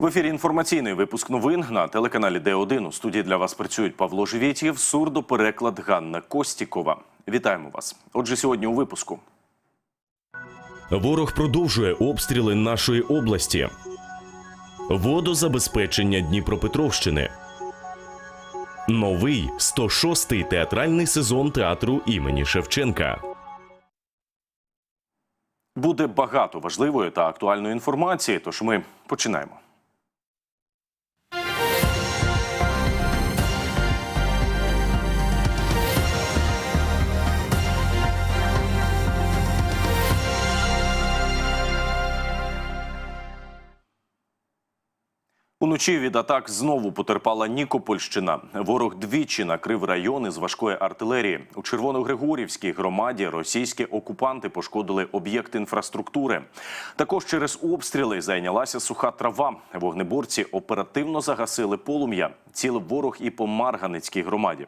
В ефірі інформаційний випуск новин на телеканалі Д1. У студії для вас працюють Павло Живєтєв, сурдопереклад Ганна Костікова. Вітаємо вас. Отже, сьогодні у випуску. Ворог продовжує обстріли нашої області. Водозабезпечення Дніпропетровщини. Новий 106-й театральний сезон театру імені Шевченка. Буде багато важливої та актуальної інформації, тож ми починаємо. Уночі від атак знову потерпала Нікопольщина. Ворог двічі накрив райони з важкої артилерії. У Червоногригорівській громаді російські окупанти пошкодили об'єкт інфраструктури. Також через обстріли зайнялася суха трава. Вогнеборці оперативно загасили полум'я. Цілив ворог і по Марганицькій громаді.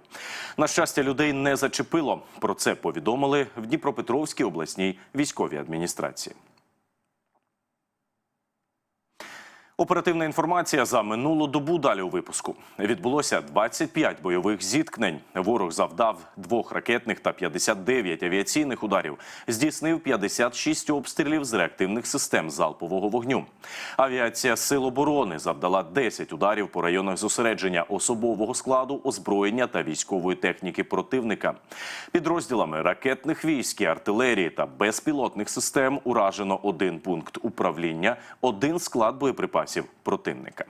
На щастя, людей не зачепило. Про це повідомили в Дніпропетровській обласній військовій адміністрації. Оперативна інформація за минулу добу далі у випуску. Відбулося 25 бойових зіткнень. Ворог завдав двох ракетних та 59 авіаційних ударів. Здійснив 56 обстрілів з реактивних систем залпового вогню. Авіація Сил оборони завдала 10 ударів по районах зосередження особового складу, озброєння та військової техніки противника. Підрозділами ракетних військ, артилерії та безпілотних систем уражено один пункт управління, один склад боєприпасів противника.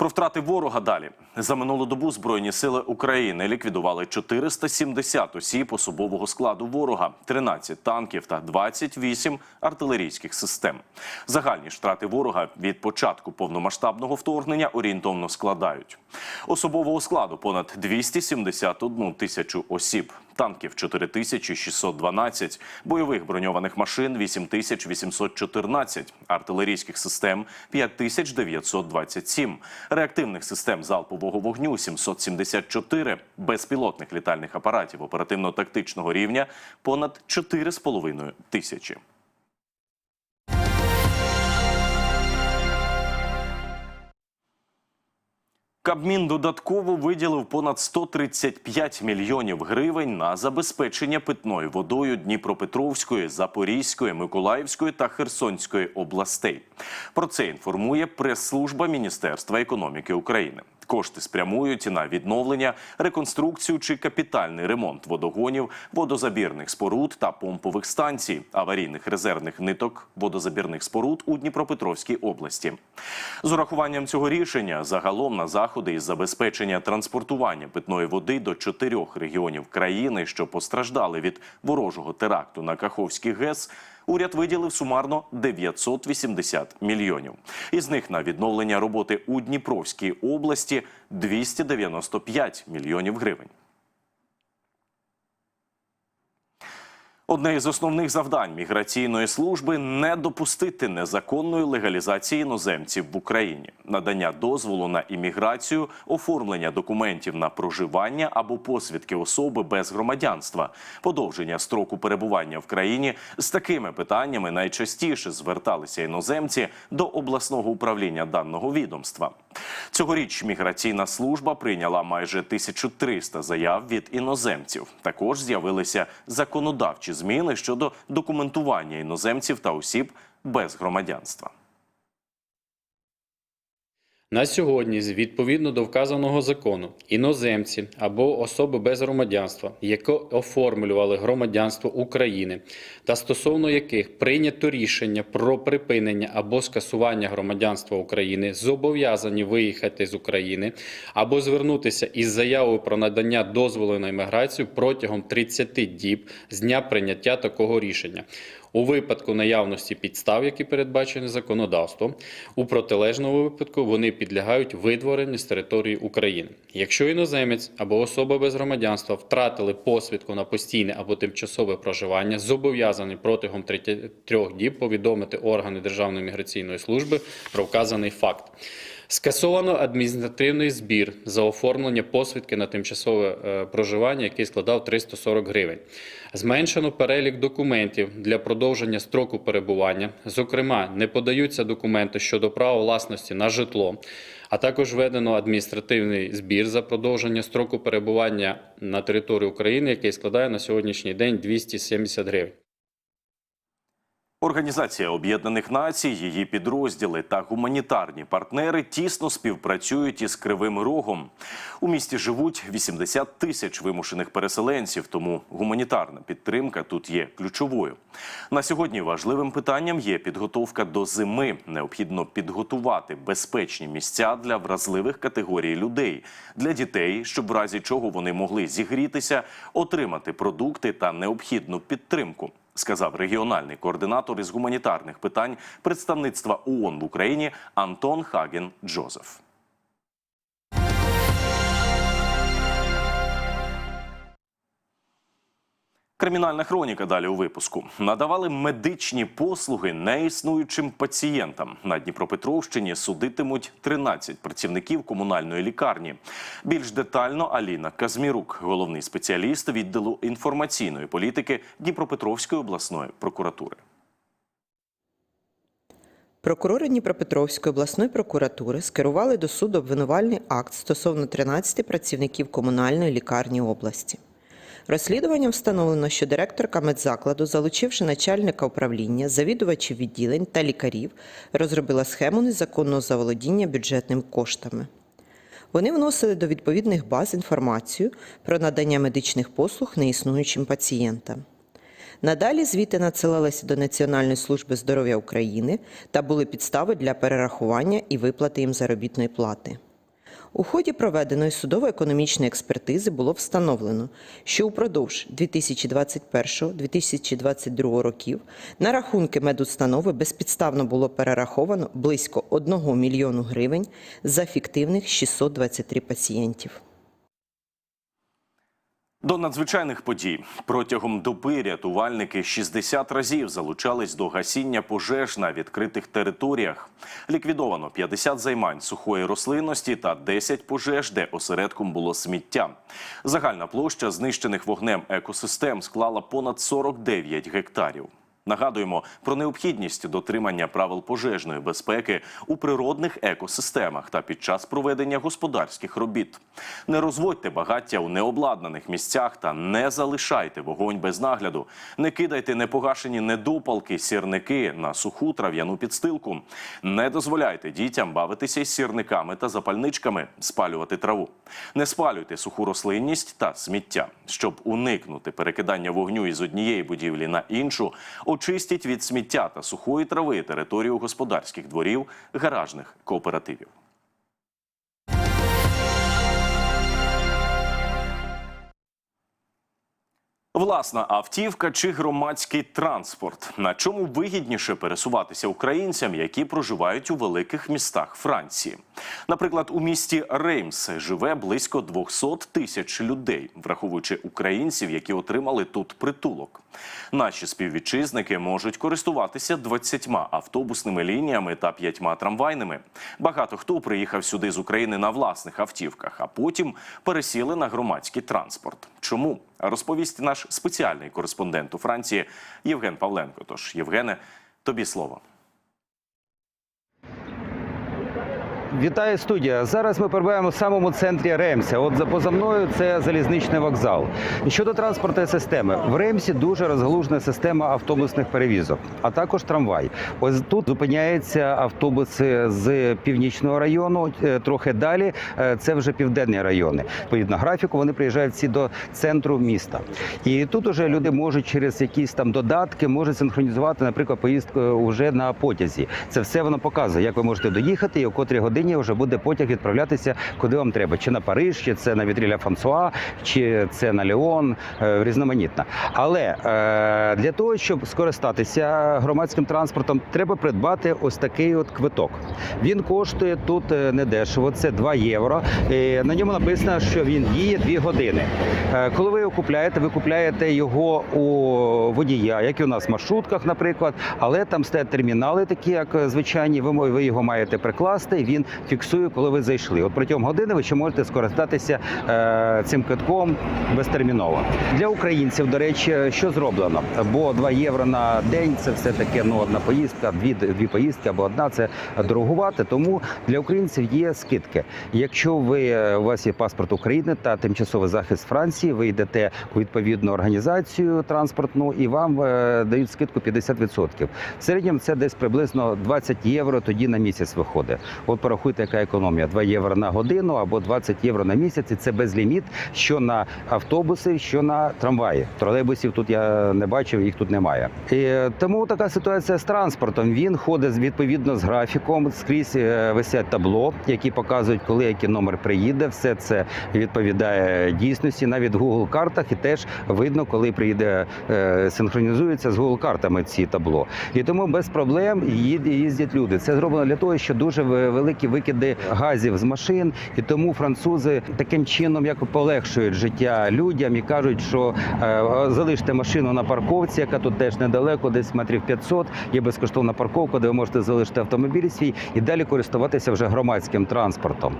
Про втрати ворога далі за минулу добу збройні сили України ліквідували 470 осіб особового складу ворога, 13 танків та 28 артилерійських систем. Загальні втрати ворога від початку повномасштабного вторгнення орієнтовно складають особового складу понад 271 тисячу осіб. Танків 4612, бойових броньованих машин 8814, артилерійських систем 5927, реактивних систем залпового вогню 774, безпілотних літальних апаратів оперативно-тактичного рівня понад 4,5 тисячі. Кабмін додатково виділив понад 135 мільйонів гривень на забезпечення питною водою Дніпропетровської, Запорізької, Миколаївської та Херсонської областей. Про це інформує прес-служба Міністерства економіки України. Кошти спрямують на відновлення, реконструкцію чи капітальний ремонт водогонів, водозабірних споруд та помпових станцій, аварійних резервних ниток водозабірних споруд у Дніпропетровській області. З урахуванням цього рішення загалом на заходи із забезпечення транспортування питної води до чотирьох регіонів країни, що постраждали від ворожого теракту на Каховський ГЕС. Уряд виділив сумарно 980 мільйонів. Із них на відновлення роботи у Дніпровській області 295 мільйонів гривень. Одне із основних завдань міграційної служби не допустити незаконної легалізації іноземців в Україні, надання дозволу на імміграцію, оформлення документів на проживання або посвідки особи без громадянства, подовження строку перебування в країні. З такими питаннями найчастіше зверталися іноземці до обласного управління даного відомства. Цьогоріч міграційна служба прийняла майже 1300 заяв від іноземців. Також з'явилися законодавчі зміни щодо документування іноземців та осіб без громадянства. На сьогодні, відповідно до вказаного закону, іноземці або особи без громадянства, які оформлювали громадянство України, та стосовно яких прийнято рішення про припинення або скасування громадянства України, зобов'язані виїхати з України або звернутися із заявою про надання дозволу на імміграцію протягом 30 діб з дня прийняття такого рішення. У випадку наявності підстав, які передбачені законодавством, у протилежному випадку вони підлягають видворенню з території України. Якщо іноземець або особа без громадянства втратили посвідку на постійне або тимчасове проживання, зобов'язаний протягом 33 діб повідомити органи Державної міграційної служби про вказаний факт. Скасовано адміністративний збір за оформлення посвідки на тимчасове е, проживання, який складав 340 гривень. Зменшено перелік документів для продовження строку перебування. Зокрема, не подаються документи щодо права власності на житло, а також введено адміністративний збір за продовження строку перебування на території України, який складає на сьогоднішній день 270 гривень. Організація Об'єднаних Націй, її підрозділи та гуманітарні партнери тісно співпрацюють із Кривим Рогом. У місті живуть 80 тисяч вимушених переселенців, тому гуманітарна підтримка тут є ключовою. На сьогодні важливим питанням є підготовка до зими. Необхідно підготувати безпечні місця для вразливих категорій людей, для дітей, щоб в разі чого вони могли зігрітися, отримати продукти та необхідну підтримку сказав регіональний координатор із гуманітарних питань представництва ООН в Україні Антон Хаген Джозеф. Кримінальна хроніка далі у випуску надавали медичні послуги неіснуючим пацієнтам. На Дніпропетровщині судитимуть 13 працівників комунальної лікарні. Більш детально Аліна Казмірук, головний спеціаліст відділу інформаційної політики Дніпропетровської обласної прокуратури. Прокурори Дніпропетровської обласної прокуратури скерували до суду обвинувальний акт стосовно 13 працівників комунальної лікарні області. Розслідуванням встановлено, що директорка медзакладу, залучивши начальника управління, завідувачів відділень та лікарів, розробила схему незаконного заволодіння бюджетними коштами. Вони вносили до відповідних баз інформацію про надання медичних послуг неіснуючим пацієнтам. Надалі звіти надсилалися до Національної служби здоров'я України та були підстави для перерахування і виплати їм заробітної плати. У ході проведеної судово-економічної експертизи було встановлено, що упродовж 2021-2022 років на рахунки медустанови безпідставно було перераховано близько 1 мільйону гривень за фіктивних 623 пацієнтів. До надзвичайних подій протягом доби рятувальники 60 разів залучались до гасіння пожеж на відкритих територіях. Ліквідовано 50 займань сухої рослинності та 10 пожеж, де осередком було сміття. Загальна площа знищених вогнем екосистем склала понад 49 гектарів. Нагадуємо про необхідність дотримання правил пожежної безпеки у природних екосистемах та під час проведення господарських робіт. Не розводьте багаття у необладнаних місцях та не залишайте вогонь без нагляду. Не кидайте непогашені недопалки, сірники на суху трав'яну підстилку. Не дозволяйте дітям бавитися із сірниками та запальничками, спалювати траву. Не спалюйте суху рослинність та сміття. Щоб уникнути перекидання вогню із однієї будівлі на іншу, очистіть від сміття та сухої трави територію господарських дворів, гаражних кооперативів. Власна автівка чи громадський транспорт. На чому вигідніше пересуватися українцям, які проживають у великих містах Франції? Наприклад, у місті Реймс живе близько 200 тисяч людей, враховуючи українців, які отримали тут притулок. Наші співвітчизники можуть користуватися 20 автобусними лініями та 5 трамвайними. Багато хто приїхав сюди з України на власних автівках, а потім пересіли на громадський транспорт. Чому? Розповість наш спеціальний кореспондент у Франції Євген Павленко. Тож, Євгене, тобі слово. Вітаю студія. Зараз ми перебуваємо в самому центрі Ремся. От за поза мною це залізничний вокзал. Щодо транспортної системи, в Ремсі дуже розгалужена система автобусних перевізок, а також трамвай. Ось тут зупиняються автобуси з північного району. е, Трохи далі е, це вже південні райони. Відповідно графіку вони приїжджають всі до центру міста. І тут уже люди можуть через якісь там додатки можуть синхронізувати, наприклад, поїздку вже на потязі. Це все воно показує, як ви можете доїхати і о котрій годині вже буде потяг відправлятися куди вам треба. Чи на Париж, чи це на Вітріля Франсуа, чи це на Леон, е, різноманітно. Але е, для того, щоб скористатися громадським транспортом, треба придбати ось такий от квиток. Він коштує тут е, недешево, це 2 євро. На ньому написано, що він діє 2 години. Коли ви його купляєте, ви купляєте його у водія, як і у нас в маршрутках, наприклад, але там стоять термінали, такі як звичайні. Ви його маєте прикласти, він фіксує, коли ви зайшли. От протягом години ви ще можете скористатися е, цим квитком безтерміново. Для українців, до речі, що зроблено? Бо 2 євро на день це все таки ну одна поїздка, дві дві поїздки або одна це дорогувати. Тому для українців є скидки. Якщо ви е, у вас є паспорт України та тимчасовий захист Франції, ви йдете у відповідну організацію транспортну і вам е, дають скидку 50%. В середньому це десь приблизно 20 євро тоді на місяць виходить. От порахуйте, яка економія: 2 євро на годину або 20 євро на місяць. І це безліміт, що на автобуси, що на трамваї. Тролейбусів тут я не бачив, їх тут немає. І е, тому така ситуація з транспортом. Він ходить відповідно з графіком. Скрізь е, висять табло, які показують, коли який номер приїде. Все це відповідає дійсності. Навіть в Google картах і теж видно, коли приїде е, синхронізується з Google картами ці табло. І тому без проблем їздять люди. Це зроблено для того, що дуже великі викиди газів з машин, і тому французи таким чином як полегшують життя людям і кажуть, що е, залиште машину на парковці, яка тут теж недалеко, десь метрів 500, Є безкоштовна парковка, де ви можете залишити автомобіль свій і далі користуватися вже громадським транспортом.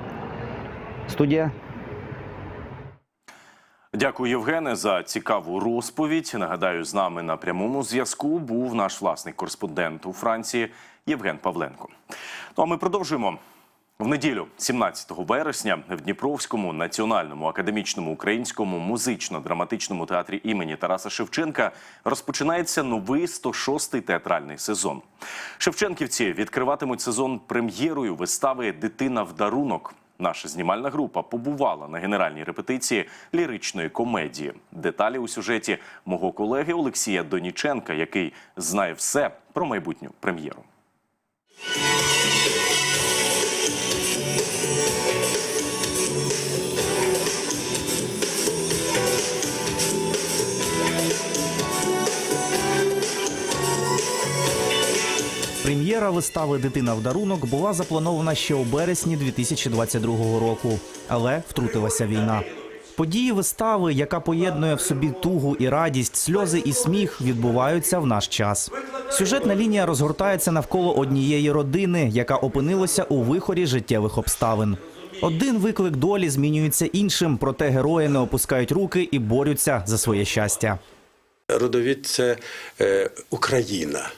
Студія. Дякую, Євгене, за цікаву розповідь. Нагадаю, з нами на прямому зв'язку був наш власний кореспондент у Франції Євген Павленко. Ну а ми продовжуємо. В неділю, 17 вересня, в Дніпровському національному академічному українському музично-драматичному театрі імені Тараса Шевченка розпочинається новий 106-й театральний сезон. Шевченківці відкриватимуть сезон прем'єрою вистави Дитина в дарунок. Наша знімальна група побувала на генеральній репетиції ліричної комедії. Деталі у сюжеті мого колеги Олексія Доніченка, який знає все про майбутню прем'єру. Прем'єра вистави Дитина в дарунок була запланована ще у березні 2022 року, але втрутилася війна. Події вистави, яка поєднує в собі тугу і радість, сльози і сміх, відбуваються в наш час. Сюжетна лінія розгортається навколо однієї родини, яка опинилася у вихорі життєвих обставин. Один виклик долі змінюється іншим, проте герої не опускають руки і борються за своє щастя. Родовід це е, Україна,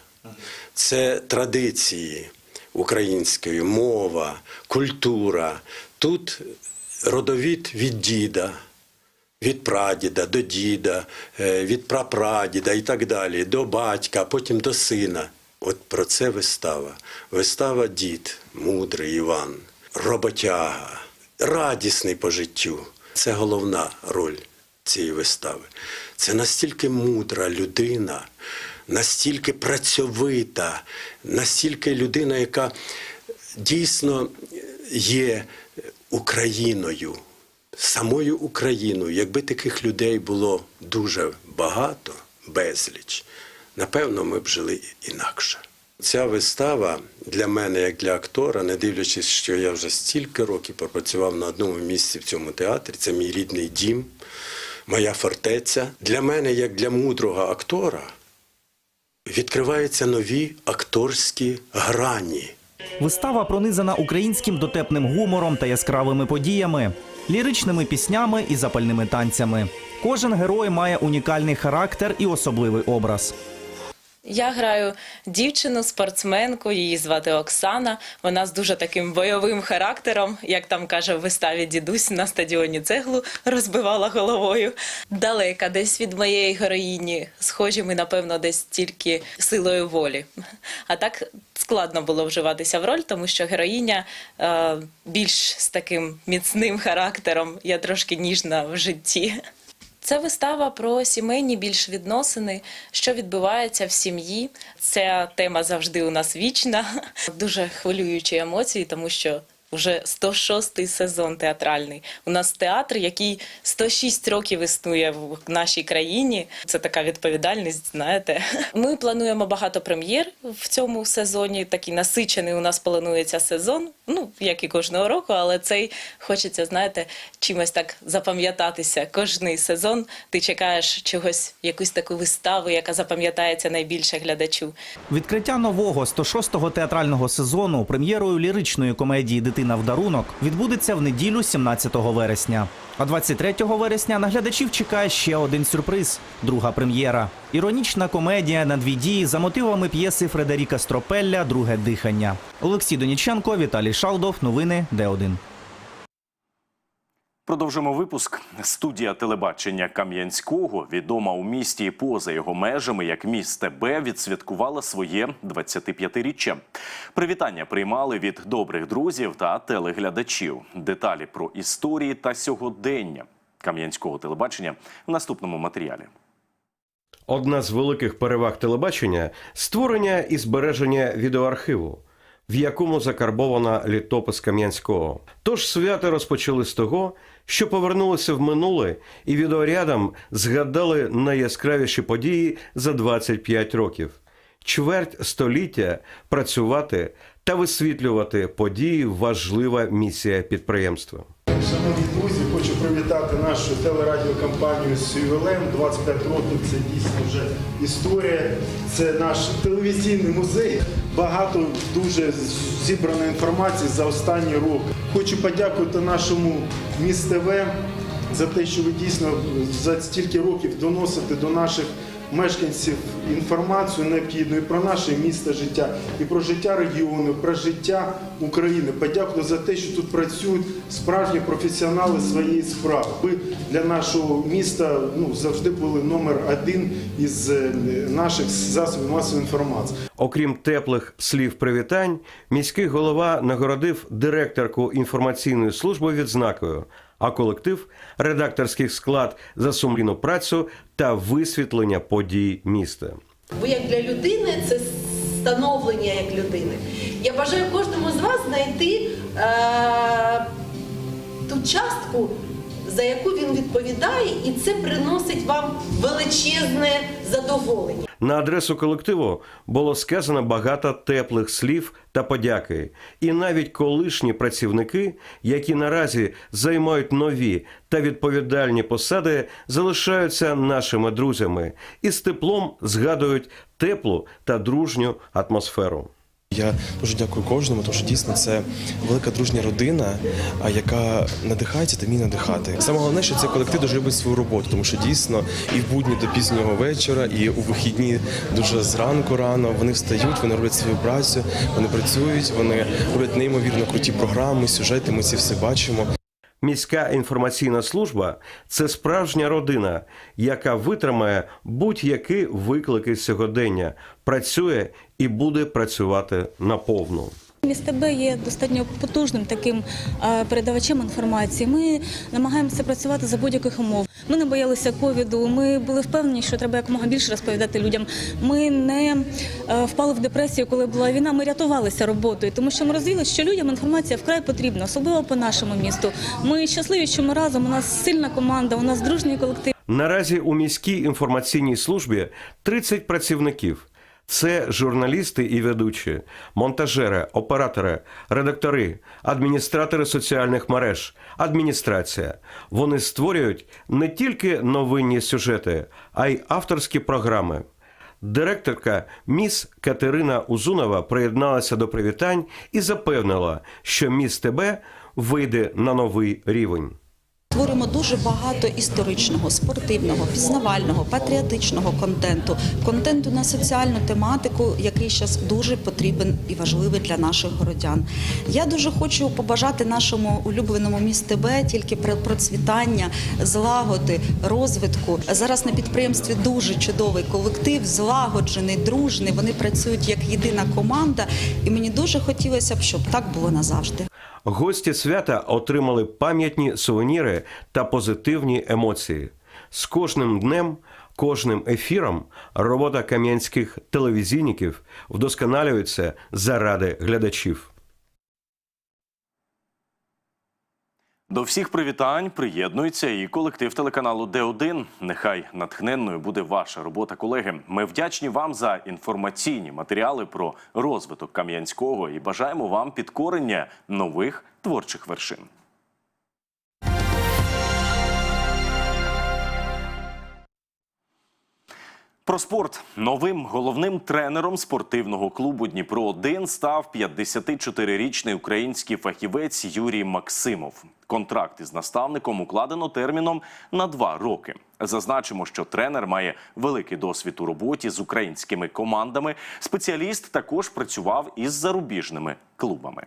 це традиції української, мова, культура. Тут родовід від діда, від прадіда до діда, е, від прапрадіда і так далі, до батька, потім до сина. От про це вистава. Вистава дід, мудрий Іван, роботяга, радісний по життю. Це головна роль цієї вистави. Це настільки мудра людина, настільки працьовита, настільки людина, яка дійсно є Україною, самою Україною. Якби таких людей було дуже багато, безліч, напевно, ми б жили інакше. Ця вистава для мене, як для актора, не дивлячись, що я вже стільки років пропрацював на одному місці в цьому театрі, це мій рідний дім, моя фортеця. Для мене, як для мудрого актора, відкриваються нові акторські грані. Вистава пронизана українським дотепним гумором та яскравими подіями, ліричними піснями і запальними танцями. Кожен герой має унікальний характер і особливий образ. Я граю дівчину, спортсменку, її звати Оксана. Вона з дуже таким бойовим характером, як там каже в виставі дідусь на стадіоні цеглу розбивала головою. Далека десь від моєї героїні. Схожі ми, напевно, десь тільки силою волі. А так складно було вживатися в роль, тому що героїня е, більш з таким міцним характером. Я трошки ніжна в житті. Це вистава про сімейні більш відносини, що відбувається в сім'ї. Ця тема завжди у нас вічна. Дуже хвилюючі емоції, тому що вже 106-й сезон театральний. У нас театр, який 106 років існує в нашій країні. Це така відповідальність, знаєте. Ми плануємо багато прем'єр в цьому сезоні. Такий насичений у нас планується сезон. Ну, як і кожного року, але цей хочеться, знаєте, чимось так запам'ятатися. Кожний сезон ти чекаєш чогось, якусь таку виставу, яка запам'ятається найбільше глядачу. Відкриття нового 106-го театрального сезону прем'єрою ліричної комедії Дитина Дитина в дарунок відбудеться в неділю 17 вересня. А 23 вересня на глядачів чекає ще один сюрприз друга прем'єра. Іронічна комедія на дві дії за мотивами п'єси Фредеріка Стропелля Друге дихання. Олексій Доніченко, Віталій Шалдов. Новини Д1. Продовжимо випуск. Студія телебачення Кам'янського, відома у місті і поза його межами, як місте Б, відсвяткувала своє 25-річчя. Привітання приймали від добрих друзів та телеглядачів. Деталі про історії та сьогодення кам'янського телебачення в наступному матеріалі. Одна з великих переваг телебачення створення і збереження відеоархіву, в якому закарбована літопис Кам'янського. Тож свято розпочали з того, що повернулися в минуле і відеорядом згадали найяскравіші події за 25 років. Чверть століття працювати та висвітлювати події важлива місія підприємства. Шановні друзі, хочу привітати нашу телерадіокомпанію з ювілеєм. 25 років це дійсно вже історія. Це наш телевізійний музей. Багато дуже зібрано інформації за останні роки. Хочу подякувати нашому міст ТВ за те, що ви дійсно за стільки років доносите до наших мешканців інформацію необхідну і про наше місто життя, і про життя регіону, про життя України. Подякую за те, що тут працюють справжні професіонали своєї справи. Ви для нашого міста ну завжди були номер один із е, наших засобів масової інформації. Окрім теплих слів привітань, міський голова нагородив директорку інформаційної служби відзнакою, а колектив редакторський склад за сумлінну працю та висвітлення подій міста. Ви як для людини це становлення як людини. Я бажаю кожному з вас знайти е, ту частку, за яку він відповідає, і це приносить вам величезне задоволення. На адресу колективу було сказано багато теплих слів та подяки. І навіть колишні працівники, які наразі займають нові та відповідальні посади, залишаються нашими друзями і з теплом згадують теплу та дружню атмосферу. Я дуже дякую кожному, тому що дійсно це велика дружня родина, яка надихається та вміє надихати. Саме головне, що цей колектив дуже любить свою роботу, тому що дійсно і в будні до пізнього вечора, і у вихідні дуже зранку рано вони встають, вони роблять свою працю, вони працюють, вони роблять неймовірно круті програми, сюжети. Ми ці все бачимо. Міська інформаційна служба це справжня родина, яка витримає будь-які виклики сьогодення, працює і буде працювати наповну. Місто є достатньо потужним таким е, передавачем інформації. Ми намагаємося працювати за будь-яких умов. Ми не боялися ковіду. Ми були впевнені, що треба якомога більше розповідати людям. Ми не е, впали в депресію, коли була війна. Ми рятувалися роботою, тому що ми розуміли, що людям інформація вкрай потрібна, особливо по нашому місту. Ми щасливі, що ми разом. У нас сильна команда, у нас дружній колектив. Наразі у міській інформаційній службі 30 працівників. Це журналісти і ведучі, монтажери, оператори, редактори, адміністратори соціальних мереж, адміністрація. Вони створюють не тільки новинні сюжети, а й авторські програми. Директорка міс Катерина Узунова приєдналася до привітань і запевнила, що міс ТБ вийде на новий рівень. Творимо дуже багато історичного, спортивного, пізнавального, патріотичного контенту, контенту на соціальну тематику, який зараз дуже потрібен і важливий для наших городян. Я дуже хочу побажати нашому улюбленому місту Б тільки про- процвітання, злагоди, розвитку. Зараз на підприємстві дуже чудовий колектив, злагоджений, дружний. Вони працюють як єдина команда, і мені дуже хотілося б, щоб так було назавжди. Гості свята отримали пам'ятні сувеніри та позитивні емоції. З кожним днем, кожним ефіром робота кам'янських телевізійників вдосконалюється заради глядачів. До всіх привітань приєднується і колектив телеканалу Д1. Нехай натхненною буде ваша робота, колеги. Ми вдячні вам за інформаційні матеріали про розвиток Кам'янського і бажаємо вам підкорення нових творчих вершин. Про спорт новим головним тренером спортивного клубу Дніпро 1 став 54-річний український фахівець Юрій Максимов. Контракт із наставником укладено терміном на два роки. Зазначимо, що тренер має великий досвід у роботі з українськими командами. Спеціаліст також працював із зарубіжними клубами.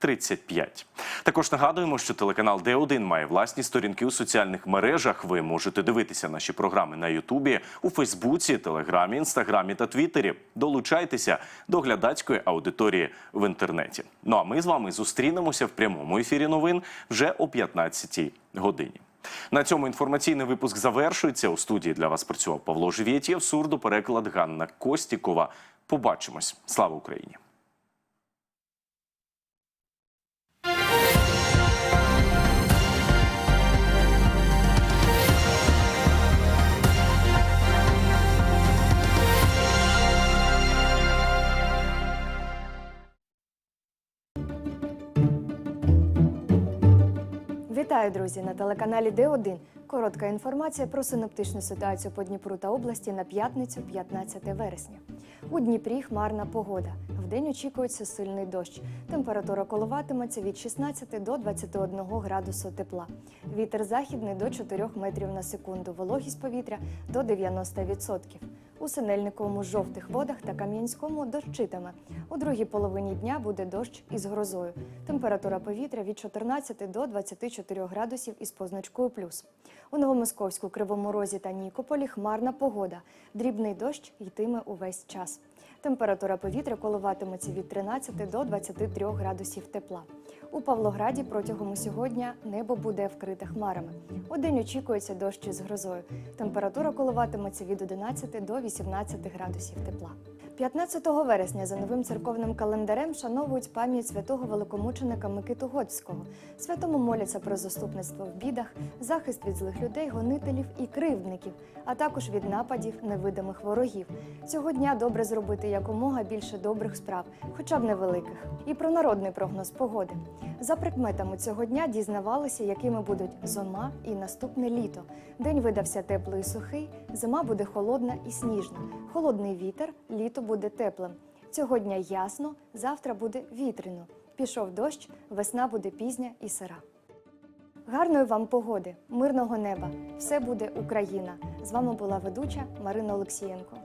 35. Також нагадуємо, що телеканал Д1 має власні сторінки у соціальних мережах. Ви можете дивитися наші програми на Ютубі, у Фейсбуці, Телеграмі, Інстаграмі та Твіттері. Долучайтеся до глядацької аудиторії в інтернеті. Ну а ми з вами зустрінемося в прямому ефірі новин вже о 15-й годині. На цьому інформаційний випуск завершується. У студії для вас працював Павло Живєтєв, сурдопереклад Ганна Костікова. Побачимось. Слава Україні! Вітаю, друзі, на телеканалі Д1. Коротка інформація про синоптичну ситуацію по Дніпру та області на п'ятницю, 15 вересня. У Дніпрі хмарна погода. Вдень очікується сильний дощ. Температура коливатиметься від 16 до 21 градусу тепла. Вітер західний до 4 метрів на секунду. Вологість повітря до 90%. У Синельниковому жовтих водах та Кам'янському дощитиме. У другій половині дня буде дощ із грозою. Температура повітря від 14 до 24 градусів із позначкою плюс. У Новомосковську, Кривому Розі та Нікополі хмарна погода. Дрібний дощ йтиме увесь час. Температура повітря коливатиметься від 13 до 23 градусів тепла. У Павлограді протягом сьогодні небо буде вкрите хмарами. Удень очікується дощ із грозою. Температура коливатиметься від 11 до 18 градусів тепла. 15 вересня за новим церковним календарем шановують пам'ять святого великомученика Микиту Готського. Святому моляться про заступництво в бідах, захист від злих людей, гонителів і кривдників, а також від нападів невидимих ворогів. Цього дня добре зробити якомога більше добрих справ, хоча б невеликих. І про народний прогноз погоди. За прикметами цього дня дізнавалися, якими будуть зима і наступне літо. День видався теплий і сухий, зима буде холодна і сніжна. Холодний вітер, літо буде теплим. Цього дня ясно, завтра буде вітряно. Пішов дощ, весна буде пізня і сира. Гарної вам погоди, мирного неба! Все буде Україна! З вами була ведуча Марина Олексієнко.